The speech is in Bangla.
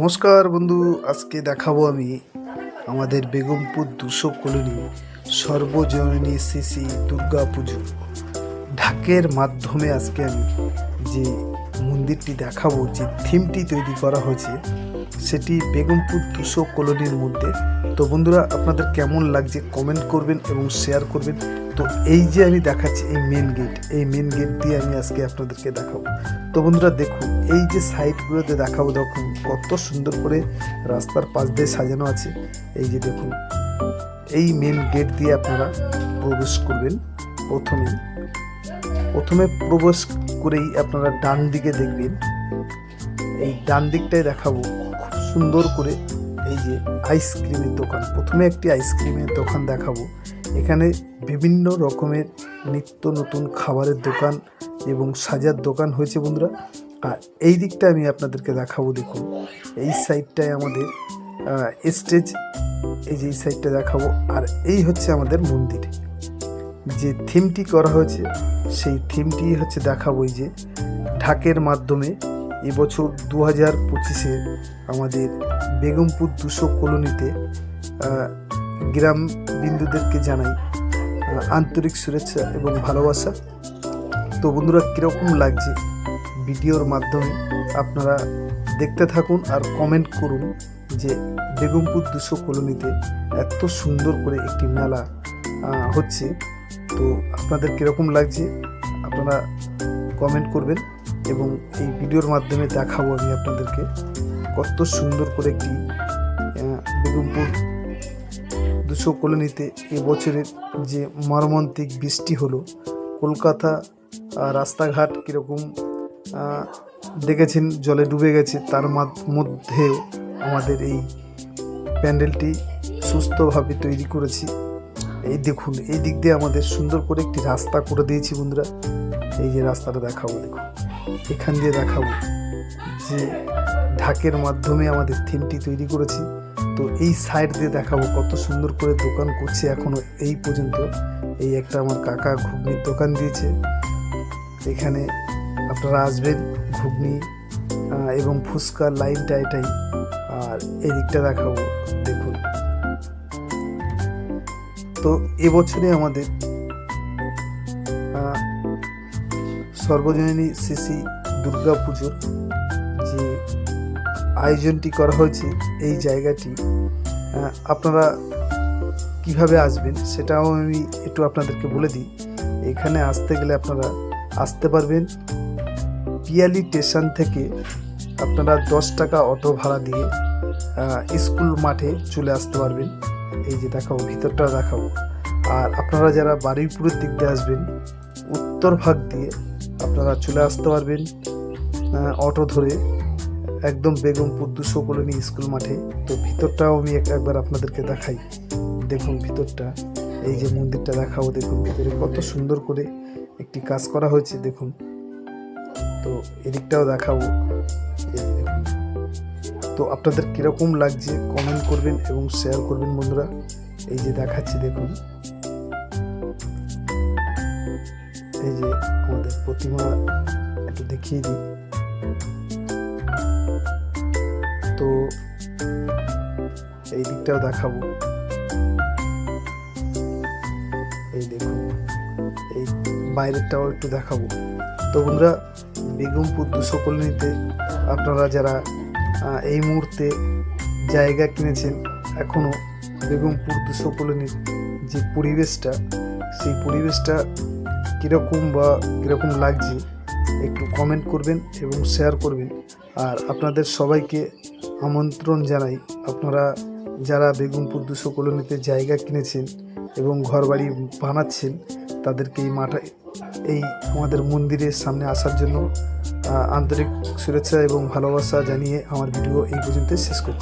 নমস্কার বন্ধু, আজকে দেখাবো আমি আমাদের বেগমপুর দুশো কলোনি সর্বজননী সিসি দুর্গা পুজো। ঢাকের মাধ্যমে আজকে আমি যে মন্দিরটি দেখাবো, যে থিমটি তৈরি করা হয়েছে, সেটি বেগমপুর দুশো কলোনির মধ্যে। তো বন্ধুরা, আপনাদের কেমন লাগছে কমেন্ট করবেন এবং শেয়ার করবেন। তো এই যে আমি দেখাচ্ছি, এই মেন গেট এই মেন গেট দিয়ে আমি আজকে আপনাদেরকে দেখাবো। তো বন্ধুরা দেখুন, এই যে সাইডগুলোতে দেখাবো দেখুন, কত সুন্দর করে রাস্তার পাশ দিয়ে সাজানো আছে। এই যে দেখুন, এই মেন গেট দিয়ে আপনারা প্রবেশ করবেন প্রথমে। প্রথমে প্রবেশ করেই আপনারা ডান দিকে দেখবেন। এই ডান দিকটাই দেখাবো, খুব সুন্দর করে এই যে আইসক্রিমের দোকান। প্রথমে একটি আইসক্রিমের দোকান দেখাবো। এখানে বিভিন্ন রকমের নিত্য নতুন খাবারের দোকান এবং সাজার দোকান হয়েছে বন্ধুরা। আর এই দিকটা আমি আপনাদেরকে দেখাবো, দেখুন। এই সাইডটায় আমাদের স্টেজ, এই যে এই সাইডটা দেখাবো। আর এই হচ্ছে আমাদের মন্দির। যে থিমটি করা হয়েছে, সেই থিমটি হচ্ছে দেখাবো এই যে ঢাকের মাধ্যমে এবছর দু হাজার পঁচিশে আমাদের বেগমপুর দুশো কলোনিতে গ্রাম বিন্দুদেরকে জানাই আন্তরিক শুভেচ্ছা এবং ভালোবাসা। তো বন্ধুরা, কীরকম লাগছে ভিডিওর মাধ্যমে? আপনারা দেখতে থাকুন আর কমেন্ট করুন যে বেগমপুর দুশো কলোনিতে এত সুন্দর করে একটি মেলা হচ্ছে। তো আপনাদের কীরকম লাগছে আপনারা কমেন্ট করবেন এবং এই ভিডিওর মাধ্যমে দেখাবো আমি আপনাদেরকে কত সুন্দর করে একটি বেগমপুর দুশো কলোনিতে এবছরের যে মর্মান্তিক বৃষ্টি হলো, কলকাতা রাস্তাঘাট কীরকম দেখেছেন জলে ডুবে গেছে, তার মাধ- মধ্যেও আমাদের এই প্যান্ডেলটি সুস্থভাবে তৈরি করেছি। এই দেখুন, এই দিক দিয়ে আমাদের সুন্দর করে একটি রাস্তা করে দিয়েছি বন্ধুরা। এই যে রাস্তাটা দেখাবো, দেখুন। এখান দিয়ে দেখাবো যে ঢাকের মাধ্যমে আমাদের থিমটি তৈরি করেছি। তো এই সাইড দিয়ে দেখাবো কত সুন্দর করে দোকান করছে এখনও এই পর্যন্ত। এই একটা আমার কাকা ঘুগনির দোকান দিয়েছে। এখানে আপনারা আসবেন ঘুগনি এবং ফুচকার লাইনটা এটাই আর এই দিকটা দেখাবো, দেখুন। তো এবছরে আমাদের সর্বজনীনী সিসি দুর্গা পুজোর আয়োজনটি করা হয়েছে এই জায়গাটি আপনারা কীভাবে আসবেন সেটাও আমি একটু আপনাদেরকে বলে দিই। এখানে আসতে গেলে আপনারা আসতে পারবেন পিয়ালি স্টেশন থেকে আপনারা দশ টাকা অটো ভাড়া দিয়ে স্কুল মাঠে চলে আসতে পারবেন। এই যে দেখাবো, ভিতরটা দেখাবো। আর আপনারা যারা বারুইপুরের দিক দিয়ে আসবেন, উত্তর ভাগ দিয়ে আপনারা চলে আসতে পারবেন অটো ধরে। একদম বেগমপুর দুশো কলোনি স্কুল মাঠে। তো ভিতরটাও আমি এক- একবার আপনাদেরকে দেখাই। দেখুন ভিতরটা, এই যে মন্দিরটা দেখাবো, দেখুন ভিতরে কত সুন্দর করে একটি কাজ করা হয়েছে, দেখুন। তো এদিকটাও দেখাবো। তো আপনাদের কীরকম লাগছে কমেন্ট করবেন এবং শেয়ার করবেন বন্ধুরা। এই যে দেখাচ্ছি, দেখুন। এই যে আমাদের প্রতিমা, একটু দেখিয়ে দিই। এই দিকটাও দেখাবো। এই দেখুন, এই বাইরেরটাও একটু দেখাবো। তো বন্ধুরা, বেগমপুর দুশো কলোনিতে আপনারা যারা এই মুহূর্তে জায়গা কিনেছেন এখনও বেগমপুর দুশো কলোনির যে পরিবেশটা, সেই পরিবেশটা কীরকম বা কীরকম লাগছে, একটু কমেন্ট করবেন এবং শেয়ার করবেন। আর আপনাদের সবাইকে আমন্ত্রণ জানাই। আপনারা যারা বেগমপুর দুশো কলোনিতে জায়গা কিনেছেন এবং ঘরবাড়ি বানাচ্ছেন, তাদেরকে এই মাঠে, এই আমাদের মন্দিরের সামনে আসার জন্য আন্তরিক শুভেচ্ছা এবং ভালোবাসা জানিয়ে আমার ভিডিও এই পর্যন্ত শেষ করছি।